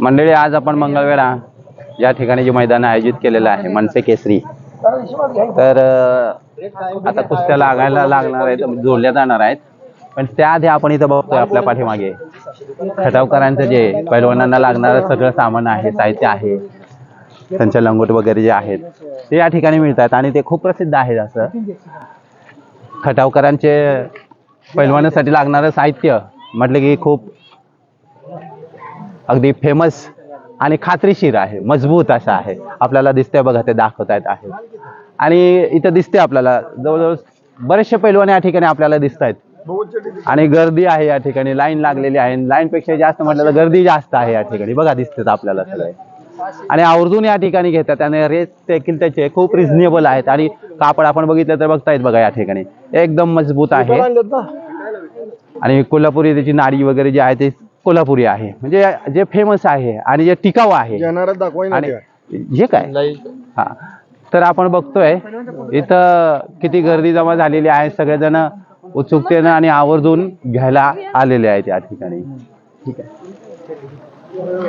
मंडळी आज आपण मंगळवेळा या ठिकाणी जे मैदान आयोजित केलेलं आहे मनसे केसरी. तर आता कुस्त्या लागायला लागणार आहेत जोडल्या जाणार आहेत. पण त्याआधी आपण इथं बघतोय आपल्या पाठीमागे. खटावकरांचं जे पैलवानांना लागणारं सगळं सामान आहे साहित्य आहे त्यांचे लंगोट वगैरे जे आहेत ते या ठिकाणी मिळतात आणि ते खूप प्रसिद्ध आहेत असं. खटावकरांचे पैलवानासाठी लागणारं साहित्य म्हटलं की खूप अगदी फेमस आणि खात्रीशीर आहे मजबूत असं आहे. आपल्याला दिसतंय बघा ते दाखवत आहेत आहे. आणि इथं दिसते आपल्याला जवळजवळ बरेचसे पैलवान या ठिकाणी आपल्याला दिसत आहेत. आणि गर्दी आहे या ठिकाणी लाईन लागलेली आहे. लाईन पेक्षा जास्त म्हटलं तर गर्दी जास्त आहे या ठिकाणी. बघा दिसतात आपल्याला सगळे. आणि आवर्जून या ठिकाणी घेतात आणि रेट देखील त्याचे खूप रिझनेबल आहेत. आणि कापड आपण बघितलं तर बघतायत बघा या ठिकाणी. एकदम मजबूत आहे. आणि कोल्हापुरी त्याची नाडी वगैरे जे आहे ते कोल्हापुरी आहे. म्हणजे जे फेमस आहे आणि जे टिकाऊ आहे. आणि हे काय? हा. तर आपण बघतोय इथं किती गर्दी जमा झालेली आहे. सगळेजण उत्सुकतेनं आणि आवर्जून घ्यायला आलेले आहेत या ठिकाणी. ठीक आहे.